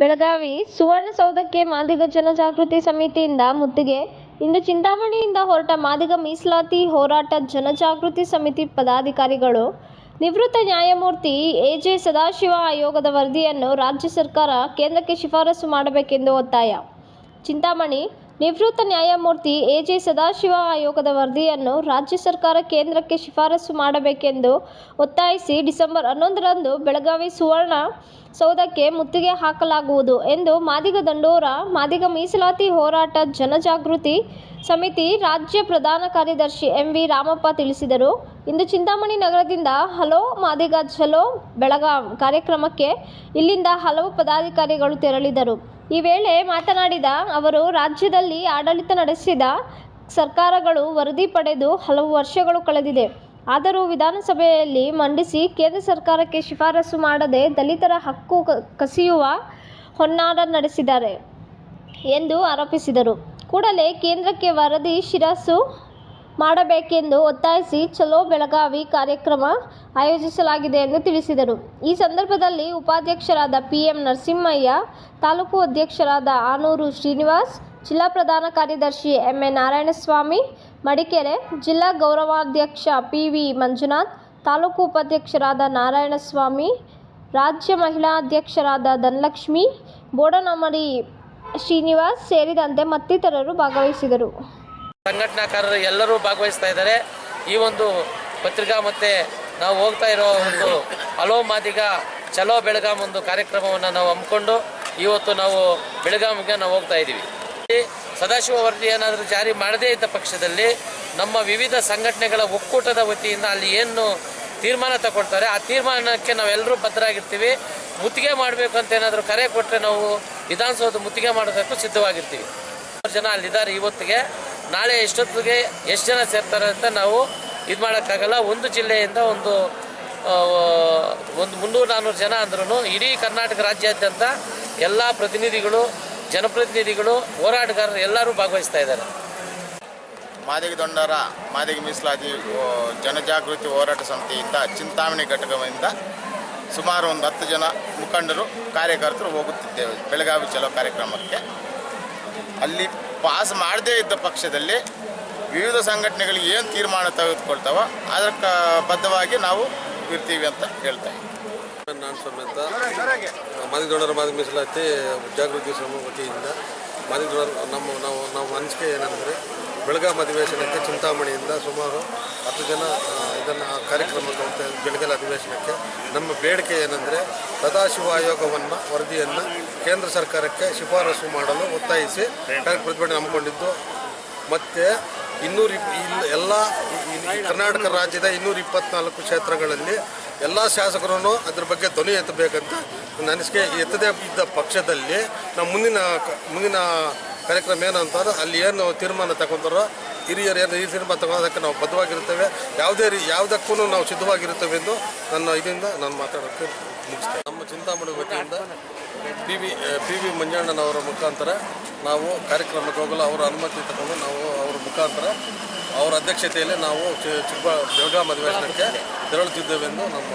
ಬೆಳಗಾವಿ ಸುವರ್ಣಸೌಧಕ್ಕೆ ಮಾದಿಗ ಜನಜಾಗೃತಿ ಸಮಿತಿಯಿಂದ ಮುತ್ತಿಗೆ. ಇಂದು ಚಿಂತಾಮಣಿಯಿಂದ ಹೊರಟ ಮಾದಿಗ ಮೀಸಲಾತಿ ಹೋರಾಟ ಜನಜಾಗೃತಿ ಸಮಿತಿ ಪದಾಧಿಕಾರಿಗಳು. ನಿವೃತ್ತ ನ್ಯಾಯಮೂರ್ತಿ ಎಜೆ ಸದಾಶಿವ ಆಯೋಗದ ವರದಿಯನ್ನು ರಾಜ್ಯ ಸರ್ಕಾರ ಕೇಂದ್ರಕ್ಕೆ ಶಿಫಾರಸು ಮಾಡಬೇಕೆಂದು ಒತ್ತಾಯ. ಚಿಂತಾಮಣಿ ನಿವೃತ್ತ ನ್ಯಾಯಮೂರ್ತಿ ಎಜೆ ಸದಾಶಿವ ಆಯೋಗದ ವರದಿಯನ್ನು ರಾಜ್ಯ ಸರ್ಕಾರ ಕೇಂದ್ರಕ್ಕೆ ಶಿಫಾರಸು ಮಾಡಬೇಕೆಂದು ಒತ್ತಾಯಿಸಿ ಡಿಸೆಂಬರ್ ಹನ್ನೊಂದರಂದು ಬೆಳಗಾವಿ ಸುವರ್ಣ ಸೌಧಕ್ಕೆ ಮುತ್ತಿಗೆ ಹಾಕಲಾಗುವುದು ಎಂದು ಮಾದಿಗ ದಂಡೋರ, ಮಾದಿಗ ಮೀಸಲಾತಿ ಹೋರಾಟ ಜನಜಾಗೃತಿ ಸಮಿತಿ ರಾಜ್ಯ ಪ್ರಧಾನ ಕಾರ್ಯದರ್ಶಿ ಎಂ ವಿ ರಾಮಪ್ಪ ತಿಳಿಸಿದರು. ಇಂದು ಚಿಂತಾಮಣಿ ನಗರದಿಂದ ಹಲೋ ಮಾದಿಗ ಚಲೋ ಬೆಳಗಾಂ ಕಾರ್ಯಕ್ರಮಕ್ಕೆ ಇಲ್ಲಿಂದ ಹಲವು ಪದಾಧಿಕಾರಿಗಳು ತೆರಳಿದರು. ಈ ವೇಳೆ ಮಾತನಾಡಿದ ಅವರು, ರಾಜ್ಯದಲ್ಲಿ ಆಡಳಿತ ನಡೆಸಿದ ಸರ್ಕಾರಗಳು ವರದಿ ಪಡೆದು ಹಲವು ವರ್ಷಗಳು ಕಳೆದಿದೆ. ಆದರೂ ವಿಧಾನಸಭೆಯಲ್ಲಿ ಮಂಡಿಸಿ ಕೇಂದ್ರ ಸರ್ಕಾರಕ್ಕೆ ಶಿಫಾರಸು ಮಾಡದೆ ದಲಿತರ ಹಕ್ಕು ಕಸಿಯುವ ಹೊನ್ನಾರ ನಡೆಸಿದ್ದಾರೆ ಎಂದು ಆರೋಪಿಸಿದರು. ಕೂಡಲೇ ಕೇಂದ್ರಕ್ಕೆ ವರದಿ ಶಿರಸು ಮಾಡಬೇಕೆಂದು ಒತ್ತಾಯಿಸಿ ಚಲೋ ಬೆಳಗಾವಿ ಕಾರ್ಯಕ್ರಮ ಆಯೋಜಿಸಲಾಗಿದೆ ಎಂದು ತಿಳಿಸಿದರು. ಈ ಸಂದರ್ಭದಲ್ಲಿ ಉಪಾಧ್ಯಕ್ಷರಾದ ಪಿಎಂ ನರಸಿಂಹಯ್ಯ, ತಾಲೂಕು ಅಧ್ಯಕ್ಷರಾದ ಆನೂರು ಶ್ರೀನಿವಾಸ್ ಜಿಲ್ಲಾ ಪ್ರಧಾನ ಕಾರ್ಯದರ್ಶಿ ಎಂಎ ನಾರಾಯಣಸ್ವಾಮಿ, ಮಡಿಕೆರೆ ಜಿಲ್ಲಾ ಗೌರವಾಧ್ಯಕ್ಷ ಪಿ ವಿ ಮಂಜುನಾಥ್, ತಾಲೂಕು ಉಪಾಧ್ಯಕ್ಷರಾದ ನಾರಾಯಣಸ್ವಾಮಿ, ರಾಜ್ಯ ಮಹಿಳಾ ಅಧ್ಯಕ್ಷರಾದ ಧನಲಕ್ಷ್ಮಿ ಬೋಡನಮರಿ ಶ್ರೀನಿವಾಸ್ ಸೇರಿದಂತೆ ಮತ್ತಿತರರು ಭಾಗವಹಿಸಿದರು. ಸಂಘಟನಾಕಾರರು ಎಲ್ಲರೂ ಭಾಗವಹಿಸ್ತಾ ಇದ್ದಾರೆ. ಈ ಒಂದು ಪತ್ರಿಕಾ ಮತ್ತೆ ನಾವು ಹೋಗ್ತಾ ಇರೋ ಒಂದು ಹಲೋ ಮಾದಿಗ ಚಲೋ ಬೆಳಗಾಂ ಒಂದು ಕಾರ್ಯಕ್ರಮವನ್ನು ನಾವು ಹಮ್ಮಿಕೊಂಡು ಇವತ್ತು ನಾವು ಬೆಳಗಾವಿಗೆ ನಾವು ಹೋಗ್ತಾ ಇದ್ದೀವಿ. ಸದಾಶಿವ ವರದಿ ಏನಾದರೂ ಜಾರಿ ಮಾಡದೇ ಇದ್ದ ಪಕ್ಷದಲ್ಲಿ ನಮ್ಮ ವಿವಿಧ ಸಂಘಟನೆಗಳ ಒಕ್ಕೂಟದ ವತಿಯಿಂದ ಅಲ್ಲಿ ಏನು ತೀರ್ಮಾನ ತಗೊಳ್ತಾರೆ, ಆ ತೀರ್ಮಾನಕ್ಕೆ ನಾವೆಲ್ಲರೂ ಬದ್ಧರಾಗಿರ್ತೀವಿ. ಮುತ್ತಿಗೆ ಮಾಡಬೇಕು ಅಂತ ಏನಾದರೂ ಕರೆ ಕೊಟ್ಟರೆ ನಾವು ವಿಧಾನಸೌಧ ಮುತ್ತಿಗೆ ಮಾಡೋದಕ್ಕೂ ಸಿದ್ಧವಾಗಿರ್ತೀವಿ. ಜನ ಅಲ್ಲಿದ್ದಾರೆ ಇವತ್ತಿಗೆ. ನಾಳೆ ಎಷ್ಟೊತ್ತಿಗೆ ಎಷ್ಟು ಜನ ಸೇರ್ತಾರೆ ಅಂತ ನಾವು ಇದು ಮಾಡೋಕ್ಕಾಗಲ್ಲ. ಒಂದು ಜಿಲ್ಲೆಯಿಂದ ಒಂದು ಒಂದು ಮುನ್ನೂರು ನಾನ್ನೂರು ಜನ ಅಂದ್ರೂ ಇಡೀ ಕರ್ನಾಟಕ ರಾಜ್ಯಾದ್ಯಂತ ಎಲ್ಲ ಪ್ರತಿನಿಧಿಗಳು ಜನಪ್ರತಿನಿಧಿಗಳು, ಹೋರಾಟಗಾರರು ಎಲ್ಲರೂ ಭಾಗವಹಿಸ್ತಾ ಇದ್ದಾರೆ. ಮಾದಿಗ ದೊಂಡರ, ಮಾದಿಗ ಮೀಸಲಾತಿ ಜನಜಾಗೃತಿ ಹೋರಾಟ ಸಮಿತಿಯಿಂದ, ಚಿಂತಾಮಣಿ ಘಟಕದಿಂದ ಸುಮಾರು ಒಂದು ಹತ್ತು ಜನ ಮುಖಂಡರು, ಕಾರ್ಯಕರ್ತರು ಹೋಗುತ್ತಿದ್ದೇವೆ. ಬೆಳಗಾವಿ ಚಲೋ ಕಾರ್ಯಕ್ರಮಕ್ಕೆ. ಅಲ್ಲಿ ಪಾಸ್ ಮಾಡದೇ ಇದ್ದ ಪಕ್ಷದಲ್ಲಿ ವಿವಿಧ ಸಂಘಟನೆಗಳಿಗೆ ಏನು ತೀರ್ಮಾನ ತೆಗೆದುಕೊಳ್ತಾವೋ ಅದಕ್ಕೆ ಬದ್ಧವಾಗಿ ನಾವು ಇರ್ತೀವಿ ಅಂತ ಹೇಳ್ತಾ ಇದ್ದೀವಿ ನಾನು ಸಮೇತ ಮಾದಿದೊಡರ ಮಾದಿ ಮೀಸಲಾತಿ ಜಾಗೃತಿ ಶ್ರಮ ವತಿಯಿಂದ ಮಾದಿದೊಡರ ನಮ್ಮ ನಾವು ನಾವು ಅನಿಸಿಕೆ ಏನಂದರೆ ಬೆಳಗಾವಿ ಅಧಿವೇಶನಕ್ಕೆ ಚಿಂತಾಮಣಿಯಿಂದ ಸುಮಾರು ಹತ್ತು ಜನ ಇದನ್ನು ಕಾರ್ಯಕ್ರಮಕ್ಕೆ ಬೆಳಗಲ ಅಧಿವೇಶನಕ್ಕೆ ನಮ್ಮ ಬೇಡಿಕೆ ಏನಂದರೆ ಸದಾಶಿವ ಆಯೋಗವನ್ನು ವರದಿಯನ್ನು ಕೇಂದ್ರ ಸರ್ಕಾರಕ್ಕೆ ಶಿಫಾರಸು ಮಾಡಲು ಒತ್ತಾಯಿಸಿ ಪ್ರತಿಭಟನೆ ಹಮ್ಮಿಕೊಂಡಿದ್ದು. ಮತ್ತು ಇನ್ನೂರು ಎಲ್ಲ ಕರ್ನಾಟಕ ರಾಜ್ಯದ ಇನ್ನೂರ ಇಪ್ಪತ್ನಾಲ್ಕು ಕ್ಷೇತ್ರಗಳಲ್ಲಿ ಎಲ್ಲ ಶಾಸಕರನ್ನು ಅದ್ರ ಬಗ್ಗೆ ಧ್ವನಿ ಎತ್ತಬೇಕಂತ ಅನಿಸಿಕೆ ಎತ್ತದೇ ಇದ್ದ ಪಕ್ಷದಲ್ಲಿ ನಾವು ಮುಂದಿನ ಮುಂದಿನ ಕಾರ್ಯಕ್ರಮ ಏನಂತಾರೆ ಅಲ್ಲಿ ಏನು ತೀರ್ಮಾನ ತಗೊಂತಾರೋ ಹಿರಿಯರು ಏನು ಈ ತೀರ್ಮಾನ ತಗೊಳೋದಕ್ಕೆ ನಾವು ಬದ್ಧವಾಗಿರ್ತೇವೆ ಯಾವುದೇ ರೀ, ಯಾವುದಕ್ಕೂ ನಾವು ಸಿದ್ಧವಾಗಿರ್ತೇವೆ ಎಂದು ನನ್ನ ಇದರಿಂದ ನಾನು ಮಾತಾಡೋಕ್ಕೆ ಮುಗಿಸ್ತೇನೆ. ನಮ್ಮ ಚಿಂತಾಮಣಿ ವತಿಯಿಂದ ಪಿ ವಿ ಪಿ ವಿ ಮಂಜಣ್ಣನವರ ಮುಖಾಂತರ ನಾವು ಕಾರ್ಯಕ್ರಮಕ್ಕೆ ಹೋಗಲು ಅವರ ಅನುಮತಿ ತಗೊಂಡು ನಾವು ಅವರ ಮುಖಾಂತರ ಅವರ ಅಧ್ಯಕ್ಷತೆಯಲ್ಲಿ ನಾವು ಚಿಕ್ಕ ಬೆಳಗಾಂ ಅಧಿವೇಶನಕ್ಕೆ ತೆರಳುತ್ತಿದ್ದೇವೆಂದು ನಮ್ಮ